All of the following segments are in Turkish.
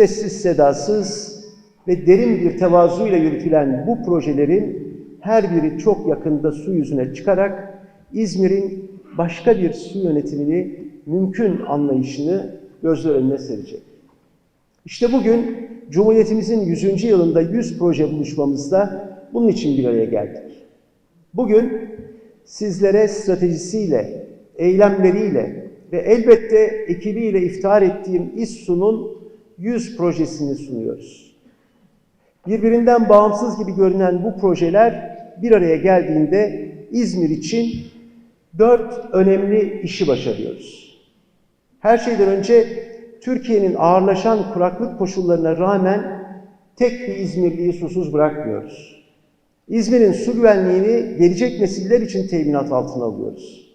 Sessiz sedasız ve derin bir tevazuyla yürütülen bu projelerin her biri çok yakında su yüzüne çıkarak İzmir'in başka bir su yönetimini mümkün anlayışını gözler önüne serecek. İşte bugün Cumhuriyetimizin 100. yılında 100 proje buluşmamızda bunun için bir araya geldik. Bugün sizlere stratejisiyle, eylemleriyle ve elbette ekibiyle iftihar ettiğim İSSU'nun 100 projesini sunuyoruz. Birbirinden bağımsız gibi görünen bu projeler bir araya geldiğinde İzmir için dört önemli işi başarıyoruz. Her şeyden önce Türkiye'nin ağırlaşan kuraklık koşullarına rağmen tek bir İzmirliyi susuz bırakmıyoruz. İzmir'in su güvenliğini gelecek nesiller için teminat altına alıyoruz.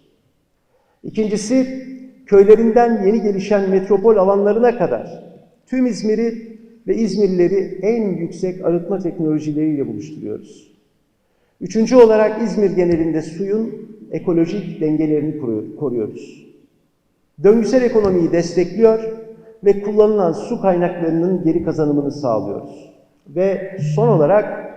İkincisi, köylerinden yeni gelişen metropol alanlarına kadar tüm İzmir'i ve İzmirlileri en yüksek arıtma teknolojileriyle buluşturuyoruz. Üçüncü olarak İzmir genelinde suyun ekolojik dengelerini koru- koruyoruz. Döngüsel ekonomiyi destekliyor ve kullanılan su kaynaklarının geri kazanımını sağlıyoruz. Ve son olarak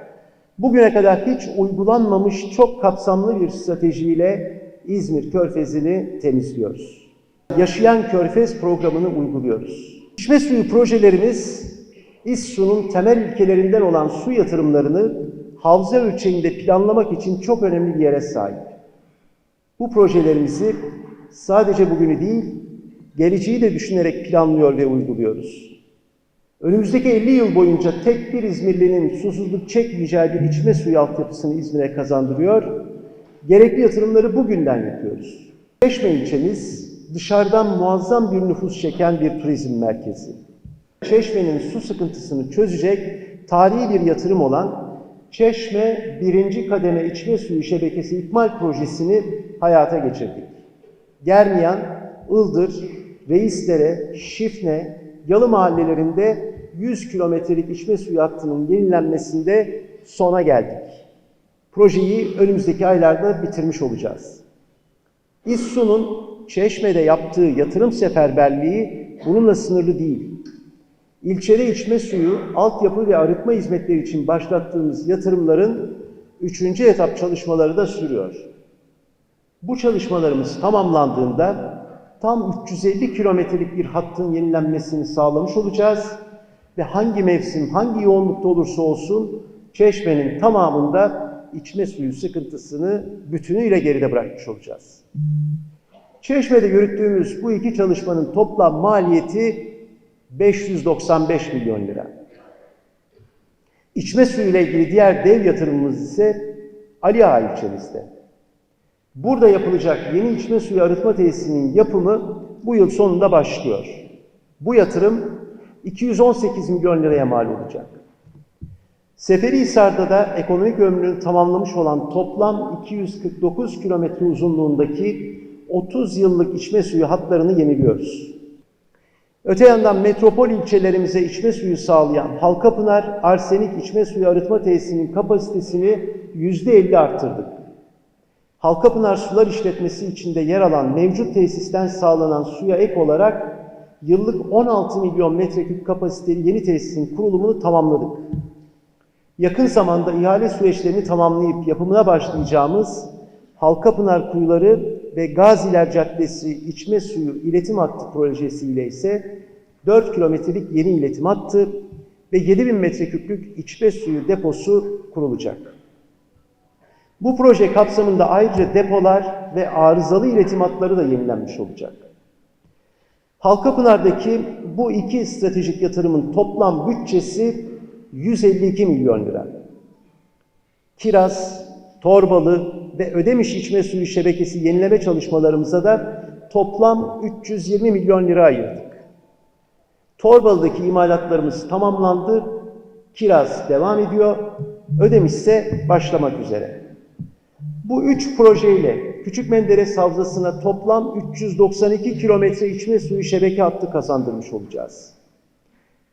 bugüne kadar hiç uygulanmamış çok kapsamlı bir stratejiyle İzmir Körfezi'ni temizliyoruz. Yaşayan Körfez programını uyguluyoruz. İçme suyu projelerimiz İSSU'nun temel ilkelerinden olan su yatırımlarını havza ölçeğinde planlamak için çok önemli bir yere sahip. Bu projelerimizi sadece bugünü değil, geleceği de düşünerek planlıyor ve uyguluyoruz. Önümüzdeki 50 yıl boyunca tek bir İzmirlinin susuzluk çekmeyeceği bir içme suyu altyapısını İzmir'e kazandırıyor. Gerekli yatırımları bugünden yapıyoruz. Çeşme ilçemiz dışarıdan muazzam bir nüfus çeken bir turizm merkezi. Çeşme'nin su sıkıntısını çözecek tarihi bir yatırım olan Çeşme birinci kademe içme suyu şebekesi ikmal projesini hayata geçirdik. Germiyan, Ildır, Reislere, Şifne, Yalı mahallelerinde 100 kilometrelik içme suyu hattının yenilenmesinde sona geldik. Projeyi önümüzdeki aylarda bitirmiş olacağız. İSSU'nun Çeşme'de yaptığı yatırım seferberliği bununla sınırlı değil. İlçede içme suyu, altyapı ve arıtma hizmetleri için başlattığımız yatırımların üçüncü etap çalışmaları da sürüyor. Bu çalışmalarımız tamamlandığında tam 350 kilometrelik bir hattın yenilenmesini sağlamış olacağız ve hangi mevsim, hangi yoğunlukta olursa olsun Çeşme'nin tamamında içme suyu sıkıntısını bütünüyle geride bırakmış olacağız. Çeşme'de yürüttüğümüz bu iki çalışmanın toplam maliyeti 595 milyon lira. İçme suyu ile ilgili diğer dev yatırımımız ise Ali Ağa ilçemizde. Burada yapılacak yeni içme suyu arıtma tesisinin yapımı bu yıl sonunda başlıyor. Bu yatırım 218 milyon liraya mal olacak. Seferihisar'da da ekonomik ömrünü tamamlamış olan toplam 249 kilometre uzunluğundaki 30 yıllık içme suyu hatlarını yeniliyoruz. Öte yandan metropol ilçelerimize içme suyu sağlayan Halkapınar Arsenik İçme Suyu Arıtma Tesisinin kapasitesini %50 arttırdık. Halkapınar Sular İşletmesi içinde yer alan mevcut tesisten sağlanan suya ek olarak yıllık 16 milyon metreküp kapasiteli yeni tesisin kurulumunu tamamladık. Yakın zamanda ihale süreçlerini tamamlayıp yapımına başlayacağımız Halkapınar Kuyuları ve Gaziler Caddesi içme suyu iletim hattı projesiyle ise 4 kilometrelik yeni iletim hattı ve 7000 metreküplük içme suyu deposu kurulacak. Bu proje kapsamında ayrıca depolar ve arızalı iletim hatları da yenilenmiş olacak. Halkapınar'daki bu iki stratejik yatırımın toplam bütçesi 152 milyon lira. Kiraz, Torbalı ve Ödemiş içme suyu şebekesi yenileme çalışmalarımıza da toplam 320 milyon lira ayırdık. Torbalı'daki imalatlarımız tamamlandı. Kiraz devam ediyor. Ödemiş ise başlamak üzere. Bu üç projeyle Küçük Menderes Havzası'na toplam 392 kilometre içme suyu şebeke hattı kazandırmış olacağız.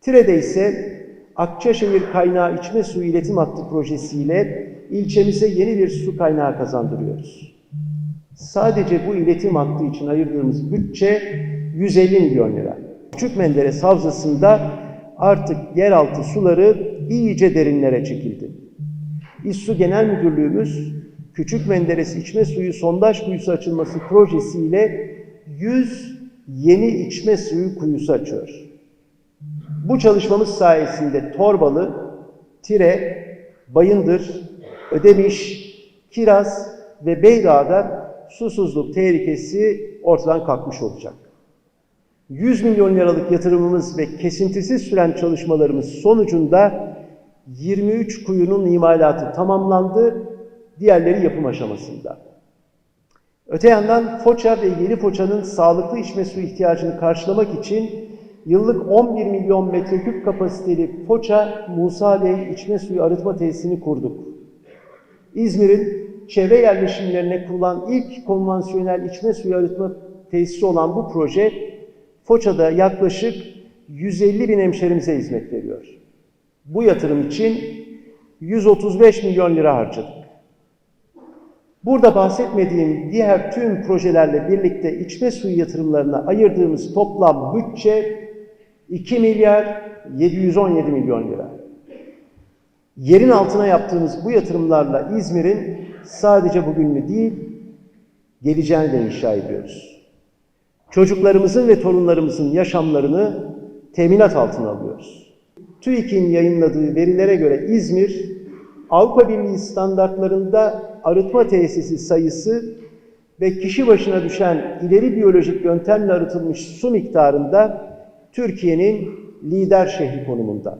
Tire'de ise Akçaşehir Kaynağı İçme Suyu İletim Hattı projesiyle ilçemize yeni bir su kaynağı kazandırıyoruz. Sadece bu iletim hattı için ayırdığımız bütçe 150 milyon lira. Küçük Menderes Havzası'nda artık yeraltı suları iyice derinlere çekildi. İSSU Genel Müdürlüğümüz Küçük Menderes İçme Suyu Sondaj Kuyusu açılması projesiyle 100 yeni içme suyu kuyusu açıyor. Bu çalışmamız sayesinde Torbalı, Tire, Bayındır, Ödemiş, Kiraz ve Beydağ'da susuzluk tehlikesi ortadan kalkmış olacak. 100 milyon liralık yatırımımız ve kesintisiz süren çalışmalarımız sonucunda 23 kuyunun imalatı tamamlandı, diğerleri yapım aşamasında. Öte yandan Foça ve Yeni Foça'nın sağlıklı içme suyu ihtiyacını karşılamak için yıllık 11 milyon metreküp kapasiteli Foça Musa Bey içme suyu arıtma tesisini kurduk. İzmir'in çevre yerleşimlerine kurulan ilk konvansiyonel içme suyu arıtma tesisi olan bu proje Foça'da yaklaşık 150 bin hemşerimize hizmet veriyor. Bu yatırım için 135 milyon lira harcadık. Burada bahsetmediğim diğer tüm projelerle birlikte içme suyu yatırımlarına ayırdığımız toplam bütçe 2 milyar 717 milyon lira. Yerin altına yaptığımız bu yatırımlarla İzmir'in sadece bugününü değil, geleceğini de inşa ediyoruz. Çocuklarımızın ve torunlarımızın yaşamlarını teminat altına alıyoruz. TÜİK'in yayınladığı verilere göre İzmir, Avrupa Birliği standartlarında arıtma tesisi sayısı ve kişi başına düşen ileri biyolojik yöntemle arıtılmış su miktarında Türkiye'nin lider şehri konumunda.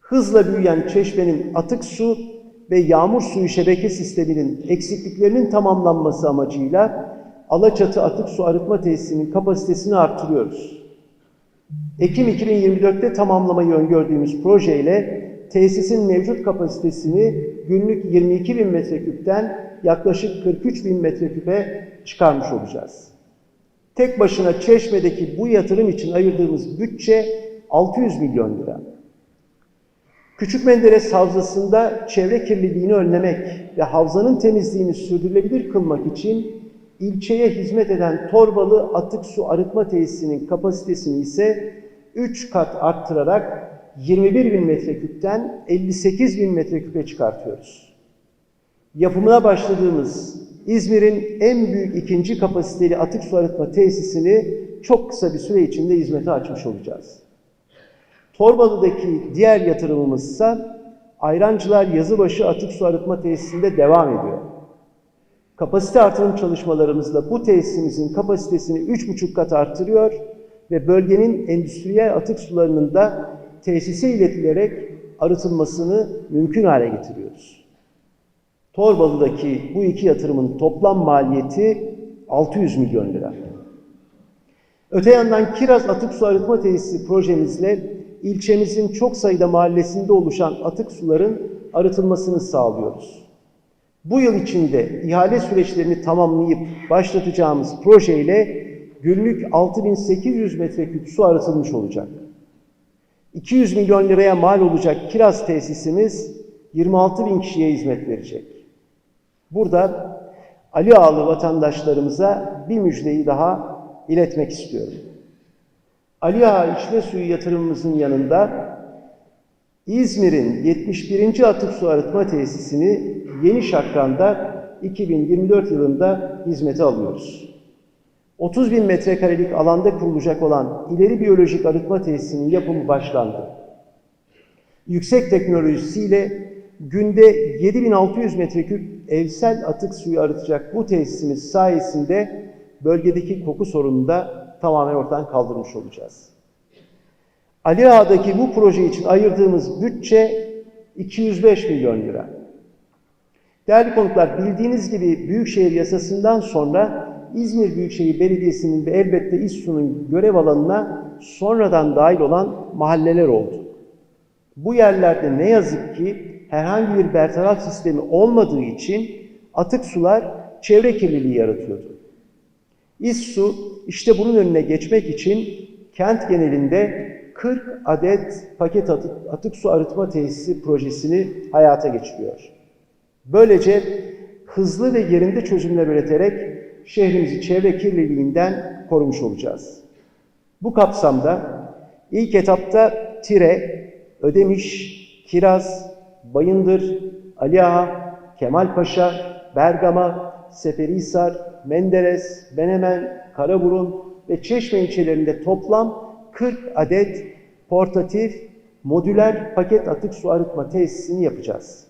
Hızla büyüyen çeşmenin atık su ve yağmur suyu şebeke sisteminin eksikliklerinin tamamlanması amacıyla Alaçatı Atık Su Arıtma Tesisinin kapasitesini artırıyoruz. Ekim 2024'te tamamlamayı öngördüğümüz projeyle tesisin mevcut kapasitesini günlük 22 bin metreküpten yaklaşık 43 bin metreküpe çıkarmış olacağız. Tek başına Çeşme'deki bu yatırım için ayırdığımız bütçe 600 milyon lira. Küçük Menderes Havzası'nda çevre kirliliğini önlemek ve havzanın temizliğini sürdürülebilir kılmak için ilçeye hizmet eden Torbalı Atık Su Arıtma Tesisinin kapasitesini ise 3 kat arttırarak 21 bin metreküpten 58 bin metreküpe çıkartıyoruz. Yapımına başladığımız İzmir'in en büyük ikinci kapasiteli atık su arıtma tesisini çok kısa bir süre içinde hizmete açmış olacağız. Torbalı'daki diğer yatırımımız ise Ayrancılar Yazıbaşı Atık Su Arıtma Tesisinde devam ediyor. Kapasite artırım çalışmalarımızla bu tesisimizin kapasitesini 3,5 kat artırıyor ve bölgenin endüstriyel atık sularının da tesise iletilerek arıtılmasını mümkün hale getiriyoruz. Torbalı'daki bu iki yatırımın toplam maliyeti 600 milyon lira. Öte yandan Kiraz Atık Su Arıtma Tesisi projemizle ilçemizin çok sayıda mahallesinde oluşan atık suların arıtılmasını sağlıyoruz. Bu yıl içinde ihale süreçlerini tamamlayıp başlatacağımız projeyle günlük 6800 metreküp su arıtılmış olacak. 200 milyon liraya mal olacak kiraz tesisimiz 26 bin kişiye hizmet verecek. Burada Ali Ağalı vatandaşlarımıza bir müjdeyi daha iletmek istiyorum. Ali Ağa içme suyu yatırımımızın yanında İzmir'in 71. Atık Su Arıtma Tesisini Yeni Şakran'da 2024 yılında hizmete alıyoruz. 30 bin metrekarelik alanda kurulacak olan ileri biyolojik arıtma tesisinin yapımı başlandı. Yüksek teknolojisiyle günde 7600 metreküp evsel atık suyu arıtacak bu tesisimiz sayesinde bölgedeki koku sorununu da tamamen ortadan kaldırmış olacağız. Ali Ağa'daki bu proje için ayırdığımız bütçe 205 milyon lira. Değerli konuklar, bildiğiniz gibi Büyükşehir Yasası'ndan sonra İzmir Büyükşehir Belediyesi'nin ve elbette İSSU'nun görev alanına sonradan dahil olan mahalleler oldu. Bu yerlerde ne yazık ki herhangi bir bertaraf sistemi olmadığı için atık sular çevre kirliliği yaratıyordu. İSSU işte bunun önüne geçmek için kent genelinde 40 adet paket atık, atık su arıtma tesisi projesini hayata geçiriyor. Böylece hızlı ve yerinde çözümler üreterek şehrimizi çevre kirliliğinden korumuş olacağız. Bu kapsamda ilk etapta Tire, Ödemiş, Kiraz, Bayındır, Aliağa, Kemalpaşa, Bergama, Seferihisar, Menderes, Menemen, Karaburun ve Çeşme ilçelerinde toplam 40 adet portatif modüler paket atık su arıtma tesisini yapacağız.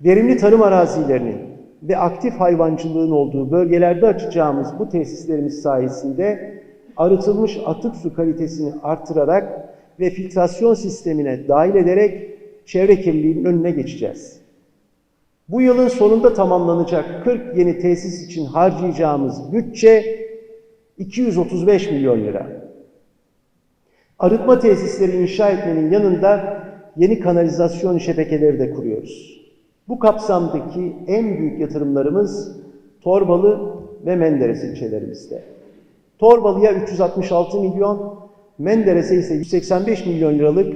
Verimli tarım arazilerinin ve aktif hayvancılığın olduğu bölgelerde açacağımız bu tesislerimiz sayesinde arıtılmış atık su kalitesini artırarak ve filtrasyon sistemine dahil ederek çevre kirliliğinin önüne geçeceğiz. Bu yılın sonunda tamamlanacak 40 yeni tesis için harcayacağımız bütçe 235 milyon lira. Arıtma tesisleri inşa etmenin yanında yeni kanalizasyon şebekeleri de kuruyoruz. Bu kapsamdaki en büyük yatırımlarımız Torbalı ve Menderes ilçelerimizde. Torbalı'ya 366 milyon, Menderes'e ise 185 milyon liralık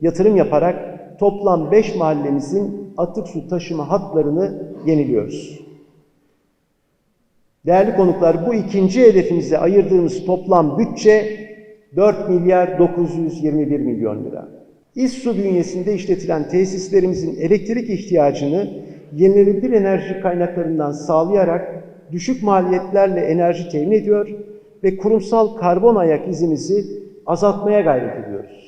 yatırım yaparak toplam 5 mahallemizin atık su taşıma hatlarını yeniliyoruz. Değerli konuklar bu ikinci hedefimize ayırdığımız toplam bütçe 4 milyar 921 milyon lira. İSSU bünyesinde işletilen tesislerimizin elektrik ihtiyacını yenilenebilir enerji kaynaklarından sağlayarak düşük maliyetlerle enerji temin ediyor ve kurumsal karbon ayak izimizi azaltmaya gayret ediyoruz.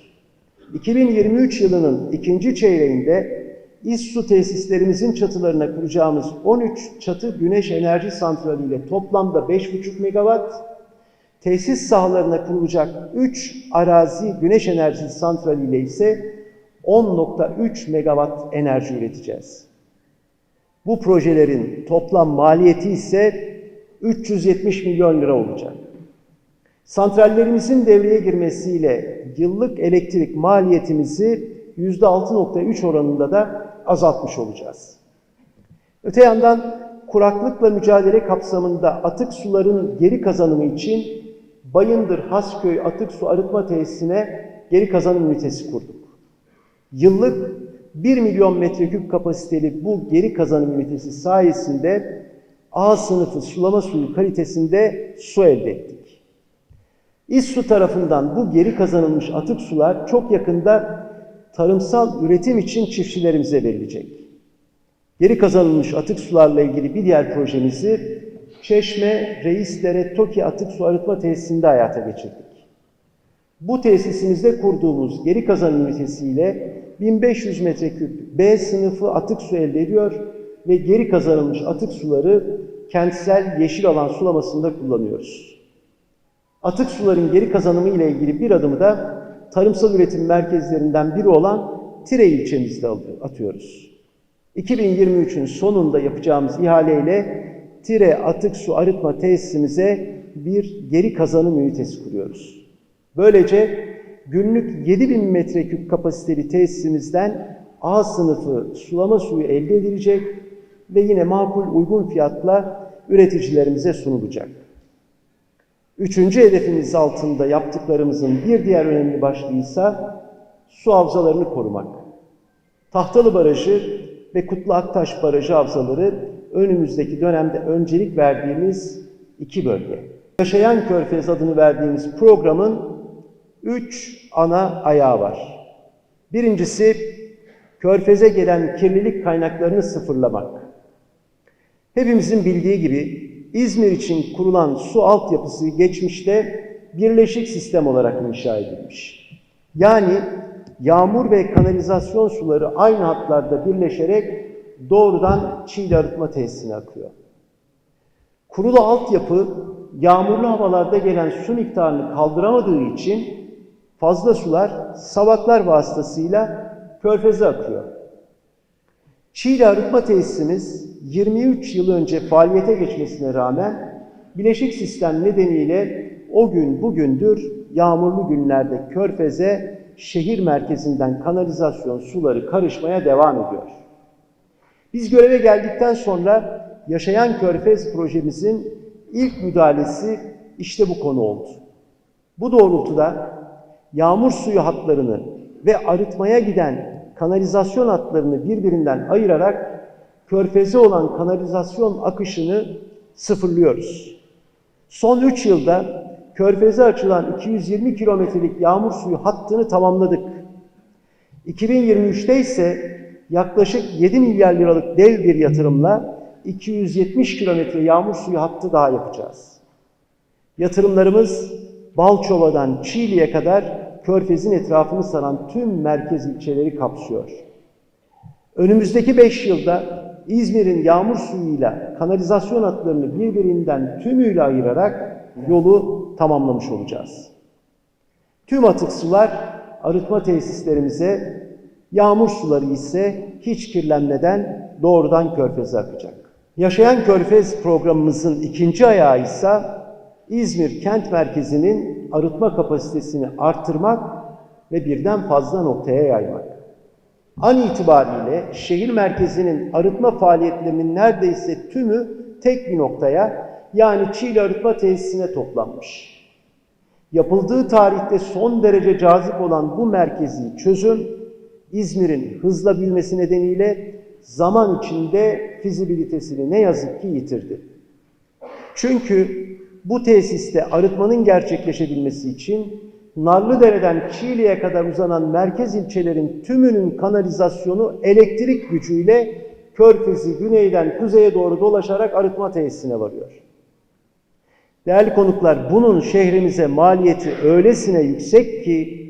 2023 yılının ikinci çeyreğinde İSSU tesislerimizin çatılarına kuracağımız 13 çatı güneş enerji santrali ile toplamda 5,5 megawatt, tesis sahalarına kurulacak 3 arazi güneş enerjisi santrali ile ise 10.3 megawatt enerji üreteceğiz. Bu projelerin toplam maliyeti ise 370 milyon lira olacak. Santrallerimizin devreye girmesiyle yıllık elektrik maliyetimizi %6.3 oranında da azaltmış olacağız. Öte yandan kuraklıkla mücadele kapsamında atık suların geri kazanımı için Bayındır Hasköy Atık Su Arıtma Tesisine geri kazanım ünitesi kurduk. Yıllık 1 milyon metreküp kapasiteli bu geri kazanım ünitesi sayesinde A sınıfı sulama suyu kalitesinde su elde ettik. İSSU tarafından bu geri kazanılmış atık sular çok yakında tarımsal üretim için çiftçilerimize verilecek. Geri kazanılmış atık sularla ilgili bir diğer projemizi Çeşme Reislere Toki Atık Su Arıtma Tesisinde hayata geçirdik. Bu tesisimizde kurduğumuz geri kazanım ünitesiyle 1500 metreküp B sınıfı atık su elde ediyor ve geri kazanılmış atık suları kentsel yeşil alan sulamasında kullanıyoruz. Atık suların geri kazanımı ile ilgili bir adımı da tarımsal üretim merkezlerinden biri olan Tire ilçemizde atıyoruz. 2023'ün sonunda yapacağımız ihaleyle Tire atık su arıtma tesisimize bir geri kazanım ünitesi kuruyoruz. Böylece günlük 7000 metreküp kapasiteli tesisimizden A sınıfı sulama suyu elde edilecek ve yine makul uygun fiyatla üreticilerimize sunulacak. Üçüncü hedefimiz altında yaptıklarımızın bir diğer önemli başlığıysa su havzalarını korumak. Tahtalı Barajı ve Kutlu Aktaş Barajı havzaları önümüzdeki dönemde öncelik verdiğimiz iki bölge. Yaşayan Körfez adını verdiğimiz programın üç ana ayağı var. Birincisi Körfez'e gelen kirlilik kaynaklarını sıfırlamak. Hepimizin bildiği gibi İzmir için kurulan su altyapısı geçmişte birleşik sistem olarak inşa edilmiş. Yani yağmur ve kanalizasyon suları aynı hatlarda birleşerek doğrudan Çiğli arıtma tesisine akıyor. Kurulu altyapı yağmurlu havalarda gelen su miktarını kaldıramadığı için fazla sular savaklar vasıtasıyla körfeze akıyor. Çiğli arıtma tesisimiz 23 yıl önce faaliyete geçmesine rağmen bileşik sistem nedeniyle o gün bugündür yağmurlu günlerde körfeze şehir merkezinden kanalizasyon suları karışmaya devam ediyor. Biz göreve geldikten sonra Yaşayan Körfez projemizin ilk müdahalesi işte bu konu oldu. Bu doğrultuda yağmur suyu hatlarını ve arıtmaya giden kanalizasyon hatlarını birbirinden ayırarak körfeze olan kanalizasyon akışını sıfırlıyoruz. Son 3 yılda körfeze açılan 220 kilometrelik yağmur suyu hattını tamamladık. 2023'te ise yaklaşık 7 milyar liralık dev bir yatırımla 270 kilometre yağmur suyu hattı daha yapacağız. Yatırımlarımız Balçova'dan Çiğli'ye kadar Körfez'in etrafını saran tüm merkez ilçeleri kapsıyor. Önümüzdeki 5 yılda İzmir'in yağmur suyuyla kanalizasyon hatlarını birbirinden tümüyle ayırarak yolu tamamlamış olacağız. Tüm atık sular arıtma tesislerimize, yağmur suları ise hiç kirlenmeden doğrudan körfeze akacak. Yaşayan Körfez programımızın ikinci ayağı ise İzmir kent merkezinin arıtma kapasitesini arttırmak ve birden fazla noktaya yaymak. An itibariyle şehir merkezinin arıtma faaliyetlerinin neredeyse tümü tek bir noktaya yani Çiğli Arıtma Tesisine toplanmış. Yapıldığı tarihte son derece cazip olan bu merkezi çözüm İzmir'in hızla büyümesi nedeniyle zaman içinde fizibilitesini ne yazık ki yitirdi. Çünkü bu tesiste arıtmanın gerçekleşebilmesi için Narlıdere'den Çiğli'ye kadar uzanan merkez ilçelerin tümünün kanalizasyonu elektrik gücüyle Körfez'i güneyden kuzeye doğru dolaşarak arıtma tesisine varıyor. Değerli konuklar, bunun şehrimize maliyeti öylesine yüksek ki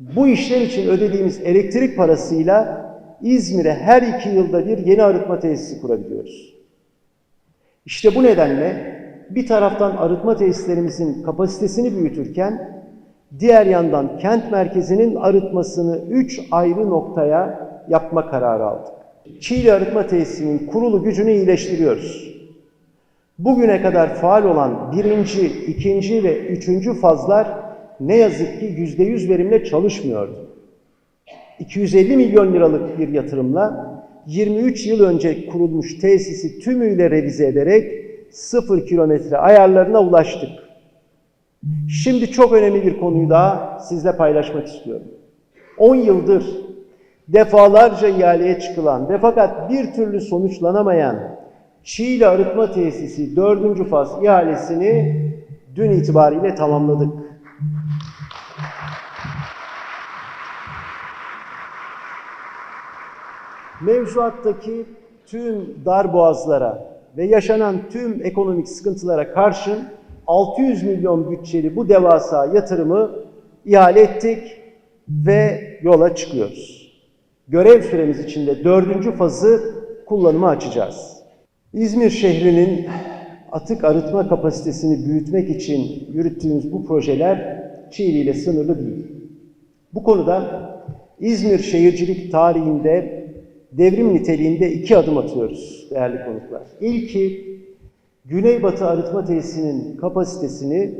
bu işler için ödediğimiz elektrik parasıyla İzmir'e her iki yılda bir yeni arıtma tesisi kurabiliyoruz. İşte bu nedenle bir taraftan arıtma tesislerimizin kapasitesini büyütürken diğer yandan kent merkezinin arıtmasını üç ayrı noktaya yapma kararı aldık. Çiğli Arıtma Tesisi'nin kurulu gücünü iyileştiriyoruz. Bugüne kadar faal olan birinci, ikinci ve üçüncü fazlar ne yazık ki yüzde yüz verimle çalışmıyordu. 250 milyon liralık bir yatırımla 23 yıl önce kurulmuş tesisi tümüyle revize ederek sıfır kilometre ayarlarına ulaştık. Şimdi çok önemli bir konuyu daha sizle paylaşmak istiyorum. 10 yıldır defalarca ihaleye çıkılan ve fakat bir türlü sonuçlanamayan Çiğli Arıtma Tesisi 4. faz ihalesini dün itibariyle tamamladık. Mevzuattaki tüm darboğazlara ve yaşanan tüm ekonomik sıkıntılara karşın 600 milyon bütçeli bu devasa yatırımı ihale ettik ve yola çıkıyoruz. Görev süremiz içinde dördüncü fazı kullanıma açacağız. İzmir şehrinin atık arıtma kapasitesini büyütmek için yürüttüğümüz bu projeler Çiğli ile sınırlı değil. Bu konuda İzmir şehircilik tarihinde devrim niteliğinde iki adım atıyoruz değerli konuklar. İlki Güneybatı Arıtma Tesisi'nin kapasitesini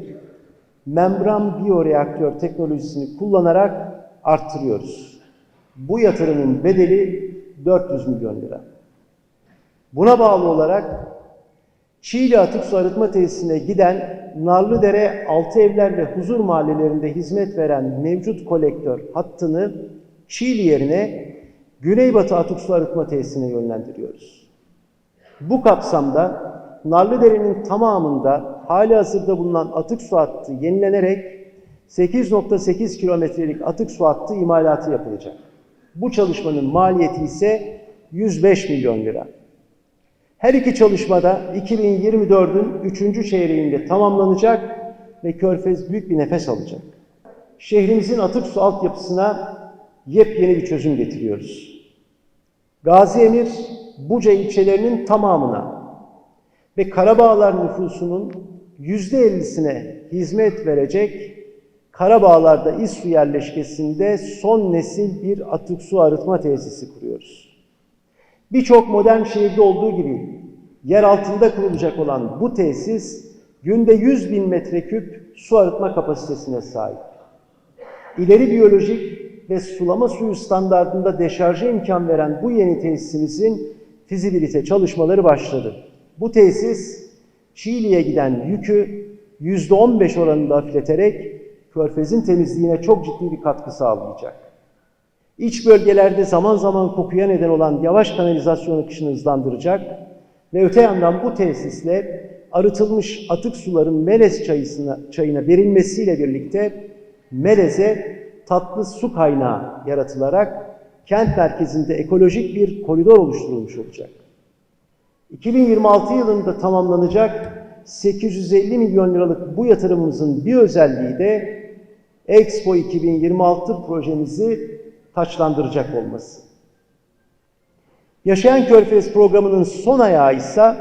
membran biyoreaktör teknolojisini kullanarak arttırıyoruz. Bu yatırımın bedeli 400 milyon lira. Buna bağlı olarak Çiğli Atık Su Arıtma Tesisine giden Narlıdere, Altıevler ve Huzur mahallelerinde hizmet veren mevcut kolektör hattını Çiğli yerine Güneybatı Atık Su Arıtma Tesisine yönlendiriyoruz. Bu kapsamda Narlıdere'nin tamamında hali hazırda bulunan atık su hattı yenilenerek 8.8 kilometrelik atık su hattı imalatı yapılacak. Bu çalışmanın maliyeti ise 105 milyon lira. Her iki çalışmada 2024'ün 3. çeyreğinde tamamlanacak ve Körfez büyük bir nefes alacak. Şehrimizin atık su altyapısına yepyeni bir çözüm getiriyoruz. Gazi Emir, Buca ilçelerinin tamamına ve Karabağlar nüfusunun %50'sine hizmet verecek Karabağlar'da İSSU yerleşkesinde son nesil bir atık su arıtma tesisi kuruyoruz. Birçok modern şehirde olduğu gibi yer altında kurulacak olan bu tesis günde 100 bin metreküp su arıtma kapasitesine sahip. İleri biyolojik ve sulama suyu standartında deşarja imkan veren bu yeni tesisimizin fizibilite çalışmaları başladı. Bu tesis Çiğli'ye giden yükü %15 oranında hafifleterek körfezin temizliğine çok ciddi bir katkı sağlayacak. İç bölgelerde zaman zaman kokuya neden olan yavaş kanalizasyon akışını hızlandıracak ve öte yandan bu tesisle arıtılmış atık suların Melez çayına verilmesiyle birlikte Melez'e tatlı su kaynağı yaratılarak kent merkezinde ekolojik bir koridor oluşturulmuş olacak. 2026 yılında tamamlanacak 850 milyon liralık bu yatırımımızın bir özelliği de Expo 2026 projemizi taçlandıracak olması. Yaşayan Körfez programının son ayağı ise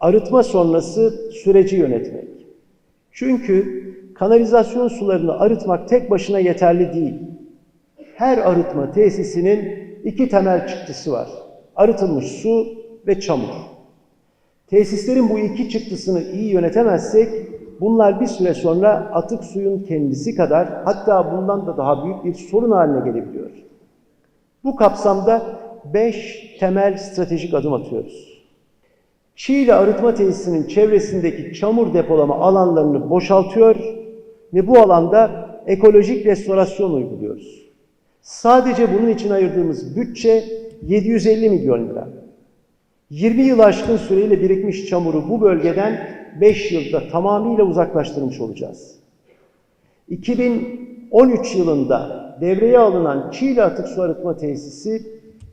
arıtma sonrası süreci yönetmek. Çünkü kanalizasyon sularını arıtmak tek başına yeterli değil. Her arıtma tesisinin iki temel çıktısı var. Arıtılmış su ve çamur. Tesislerin bu iki çıktısını iyi yönetemezsek bunlar bir süre sonra atık suyun kendisi kadar hatta bundan da daha büyük bir sorun haline gelebiliyor. Bu kapsamda beş temel stratejik adım atıyoruz. Çiğli arıtma tesisinin çevresindeki çamur depolama alanlarını boşaltıyor ve bu alanda ekolojik restorasyon uyguluyoruz. Sadece bunun için ayırdığımız bütçe 750 milyon lira. 20 yıl aşkın süreyle birikmiş çamuru bu bölgeden 5 yılda tamamıyla uzaklaştırmış olacağız. 2013 yılında devreye alınan Çiğli Atık Su Arıtma Tesisi,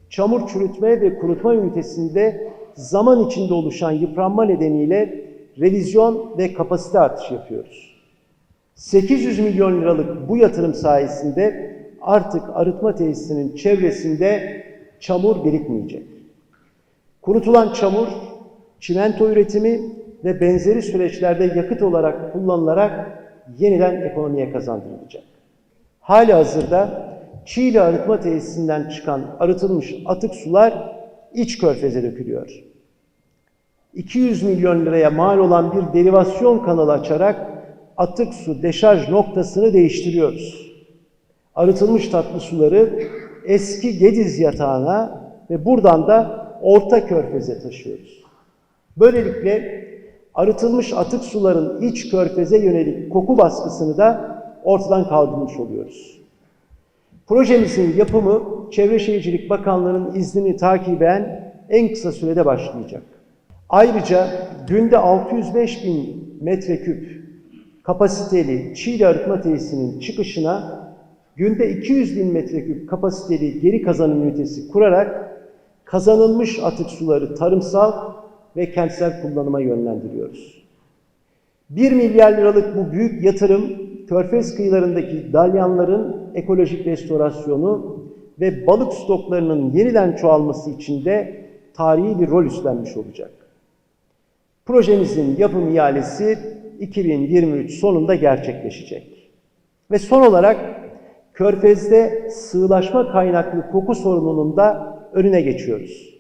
çamur çürütme ve kurutma ünitesinde zaman içinde oluşan yıpranma nedeniyle revizyon ve kapasite artışı yapıyoruz. 800 milyon liralık bu yatırım sayesinde artık arıtma tesisinin çevresinde çamur birikmeyecek. Kurutulan çamur, çimento üretimi ve benzeri süreçlerde yakıt olarak kullanılarak yeniden ekonomiye kazandırılacak. Hali hazırda Çiğli arıtma tesisinden çıkan arıtılmış atık sular iç körfeze dökülüyor. 200 milyon liraya mal olan bir derivasyon kanalı açarak atık su deşarj noktasını değiştiriyoruz. Arıtılmış tatlı suları eski Gediz yatağına ve buradan da Orta Körfez'e taşıyoruz. Böylelikle arıtılmış atık suların iç körfeze yönelik koku baskısını da ortadan kaldırmış oluyoruz. Projemizin yapımı Çevre Şehircilik Bakanlığı'nın iznini takiben en kısa sürede başlayacak. Ayrıca günde 605 bin metreküp kapasiteli Çiğli Arıtma Tesisi'nin çıkışına günde 200 bin metreküp kapasiteli geri kazanım ünitesi kurarak kazanılmış atık suları tarımsal ve kentsel kullanıma yönlendiriyoruz. 1 milyar liralık bu büyük yatırım Körfez kıyılarındaki dalyanların ekolojik restorasyonu ve balık stoklarının yeniden çoğalması için de tarihi bir rol üstlenmiş olacak. Projemizin yapım ihalesi 2023 sonunda gerçekleşecek. Ve son olarak Körfez'de sığlaşma kaynaklı koku sorununun da önüne geçiyoruz.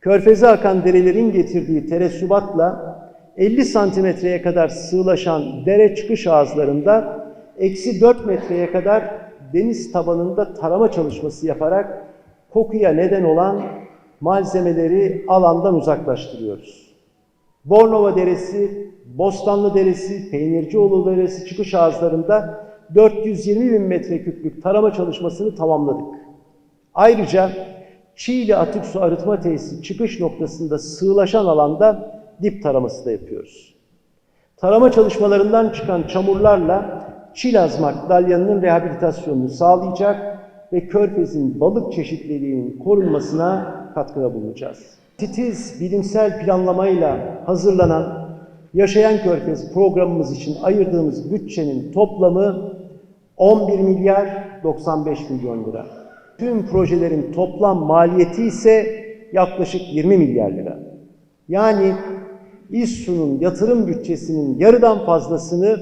Körfeze akan derelerin getirdiği teresubatla 50 santimetreye kadar sığlaşan dere çıkış ağızlarında eksi 4 metreye kadar deniz tabanında tarama çalışması yaparak kokuya neden olan malzemeleri alandan uzaklaştırıyoruz. Bornova Deresi, Bostanlı Deresi, Peynircioğlu Deresi çıkış ağızlarında 420 bin metreküplük tarama çalışmasını tamamladık. Ayrıca Çiğli Atık Su Arıtma Tesisi çıkış noktasında sığlaşan alanda dip taraması da yapıyoruz. Tarama çalışmalarından çıkan çamurlarla Çilazmak dalyanının rehabilitasyonunu sağlayacak ve körfezin balık çeşitliliğinin korunmasına katkıda bulunacağız. Titiz bilimsel planlamayla hazırlanan Yaşayan Körfez programımız için ayırdığımız bütçenin toplamı 11 milyar 95 milyon lira. Tüm projelerin toplam maliyeti ise yaklaşık 20 milyar lira. Yani İSSU'nun yatırım bütçesinin yarıdan fazlasını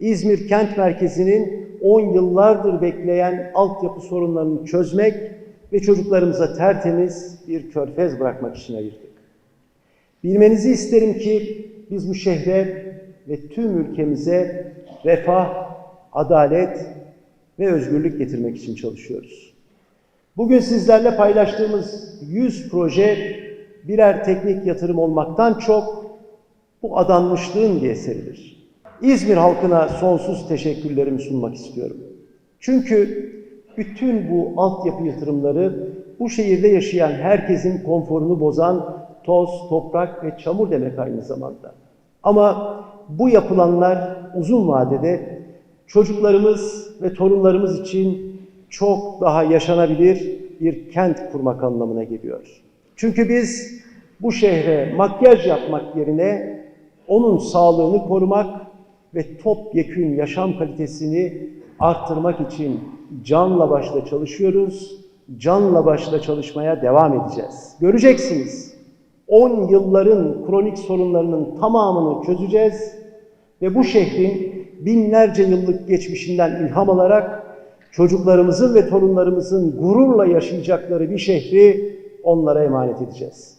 İzmir kent merkezinin 10 yıllardır bekleyen altyapı sorunlarını çözmek ve çocuklarımıza tertemiz bir körfez bırakmak için ayırdık. Bilmenizi isterim ki biz bu şehre ve tüm ülkemize refah, adalet ve özgürlük getirmek için çalışıyoruz. Bugün sizlerle paylaştığımız 100 proje birer teknik yatırım olmaktan çok bu adanmışlığın bir eseridir. İzmir halkına sonsuz teşekkürlerimi sunmak istiyorum. Çünkü bütün bu altyapı yatırımları bu şehirde yaşayan herkesin konforunu bozan toz, toprak ve çamur demek aynı zamanda. Ama bu yapılanlar uzun vadede çocuklarımız ve torunlarımız için çok daha yaşanabilir bir kent kurmak anlamına geliyor. Çünkü biz bu şehre makyaj yapmak yerine onun sağlığını korumak ve topyekün yaşam kalitesini arttırmak için canla başla çalışıyoruz. Canla başla çalışmaya devam edeceğiz. Göreceksiniz. 10 yılların kronik sorunlarının tamamını çözeceğiz ve bu şehrin binlerce yıllık geçmişinden ilham alarak çocuklarımızın ve torunlarımızın gururla yaşayacakları bir şehri onlara emanet edeceğiz.